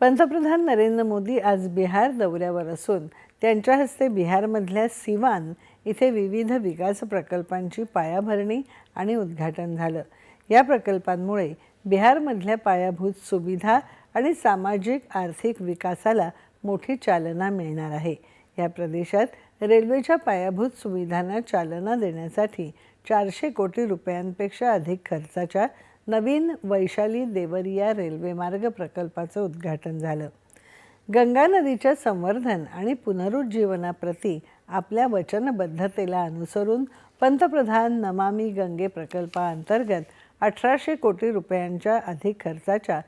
पंतप्रधान नरेंद्र मोदी आज बिहार दौऱ्यावर असून त्यांच्या हस्ते बिहारमधल्या सिवान इथे विविध विकास प्रकल्पांची पायाभरणी आणि उद्घाटन झालं. या प्रकल्पांमुळे बिहारमधल्या पायाभूत सुविधा आणि सामाजिक आर्थिक विकासाला मोठी चालना मिळणार आहे. या प्रदेशात रेल्वेच्या पायाभूत सुविधांना चालना देण्यासाठी चारशे कोटी रुपयांपेक्षा अधिक खर्चाच्या नवीन वैशाली देवरिया रेल्वेमार्ग प्रकल्पाचं उद्घाटन झालं. गंगा नदीच्या संवर्धन आणि पुनरुज्जीवनाप्रती आपल्या वचनबद्धतेला अनुसरून पंतप्रधान नमामी गंगे प्रकल्पाअंतर्गत अठराशे कोटी रुपयांच्या अधिक खर्चाच्या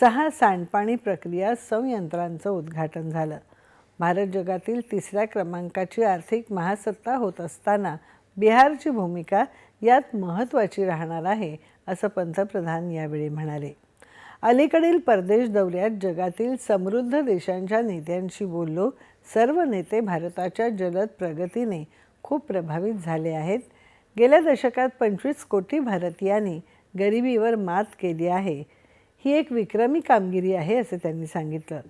सहा सांडपाणी प्रक्रिया संयंत्रांचं उद्घाटन झालं. भारत जगातील तिसऱ्या क्रमांकाची आर्थिक महासत्ता होत असताना बिहारची भूमिका यात महत्त्वाची राहणार आहे असं पंतप्रधान यावेळी म्हणाले. अलीकडील परदेश दौऱ्यात जगातील समृद्ध देशांच्या नेत्यांशी बोललो सर्व नेते भारताच्या जलद प्रगतीने खूप प्रभावित झाले आहेत. गेल्या दशकात पंचवीस कोटी भारतीयांनी गरिबीवर मात केली आहे. ही एक विक्रमी कामगिरी आहे असे त्यांनी सांगितलं.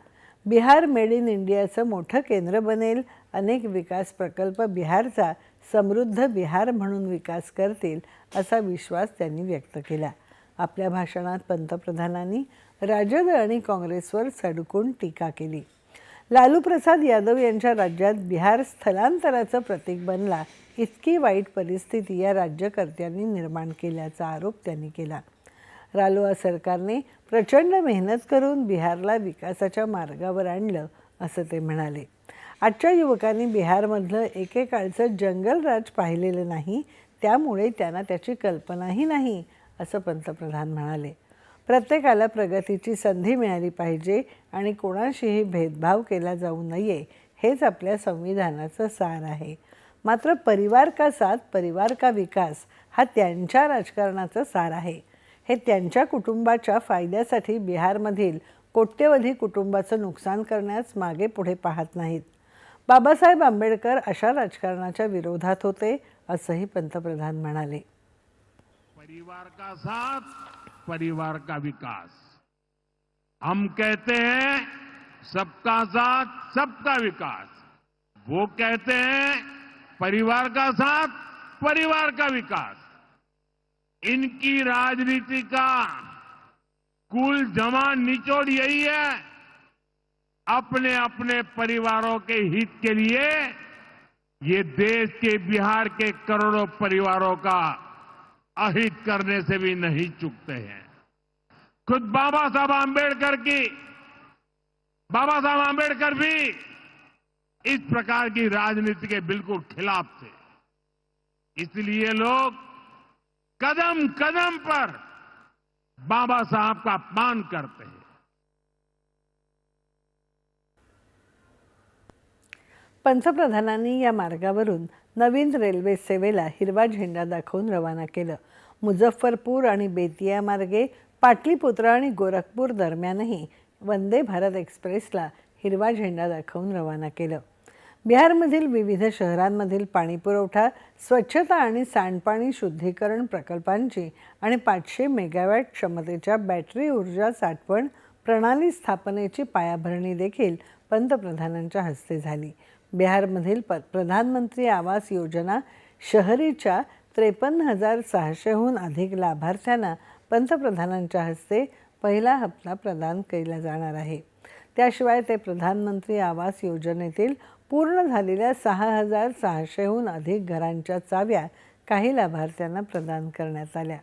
बिहार मेड इन इंडियाचं मोठं केंद्र बनेल अनेक विकास प्रकल्प बिहारचा समृद्ध बिहार म्हणून विकास करतील असा विश्वास त्यांनी व्यक्त केला. आपल्या भाषणात पंतप्रधानांनी राजद आणि काँग्रेसवर सडकून टीका केली. लालू प्रसाद यादव यांच्या राज्यात बिहार स्थलांतराचं प्रतीक बनला इतकी वाईट परिस्थिती या राज्यकर्त्यांनी निर्माण केल्याचा आरोप त्यांनी केला. रालोआ सरकारने प्रचंड मेहनत करून बिहारला विकासाच्या मार्गावर आणलं असं ते म्हणाले. आजच्या युवकांनी बिहारमधलं एकेकाळचं जंगलराज पाहिलेलं नाही त्यामुळे त्यांना त्याची कल्पनाही नाही असं पंतप्रधान म्हणाले. प्रत्येकाला प्रगतीची संधी मिळाली पाहिजे आणि कोणाशीही भेदभाव केला जाऊ नये हेच आपल्या संविधानाचं सार आहे. मात्र परिवार का साथ परिवार का विकास हा त्यांच्या राजकारणाचा सार आहे. हे त्यांच्या कुटुंबाच्या फायद्यासाठी बिहारमधील कोट्यवधी कुटुंबाचं नुकसान करण्यास मागे पुढे पाहत नाहीत. बाबासाहेब आंबेडकर अशा राजकारणाच्या विरोधात होते, असंही पंतप्रधान म्हणाले. परिवार का साथ, परिवार का विकास? हम कहते हैं, सबका साथ, सबका विकास। वो कहते हैं, परिवार का साथ, परिवार का विकास। इनकी राजनीति का कुल जमा निचोड़ यही है। अपने अपने परिवारों के हित के लिए ये देश के, बिहार के करोड़ों परिवारों का अहित करने से भी नहीं चुकते हैं। खुद बाबा साहब आंबेडकर की, बाबा साहब आंबेडकर भी इस प्रकार की राजनीति के बिल्कुल खिलाफ थे। इसलिए लोग कदम कदम पर बाबा साहब का अपमान करते हैं। पंतप्रधानांनी या मार्गावरून नवीन रेल्वे सेवेला हिरवा झेंडा दाखवून रवाना केलं. मुझफ्फरपूर आणि बेतिया मार्गे पाटलीपुत्र आणि गोरखपूर दरम्यानही वंदे भारत एक्सप्रेसला हिरवा झेंडा दाखवून रवाना केलं. बिहारमधील विविध शहरांमधील पाणीपुरवठा स्वच्छता आणि सांडपाणी शुद्धीकरण प्रकल्पांची आणि पाचशे मेगावॅट क्षमतेच्या बॅटरी ऊर्जा साठवण प्रणाली स्थापनेची पायाभरणी देखील पंतप्रधानांच्या हस्ते झाली. बिहारमधील प प्रधानमंत्री आवास योजना शहरीच्या त्रेपन्न हजार सहाशेहून अधिक लाभार्थ्यांना पंतप्रधानांच्या हस्ते पहिला हप्ता प्रदान केला जाणार आहे. त्याशिवाय ते प्रधानमंत्री आवास योजनेतील पूर्ण झालेल्या सहा हजार सहाशेहून अधिक घरांच्या चाव्या काही लाभार्थ्यांना प्रदान करण्यात आल्या.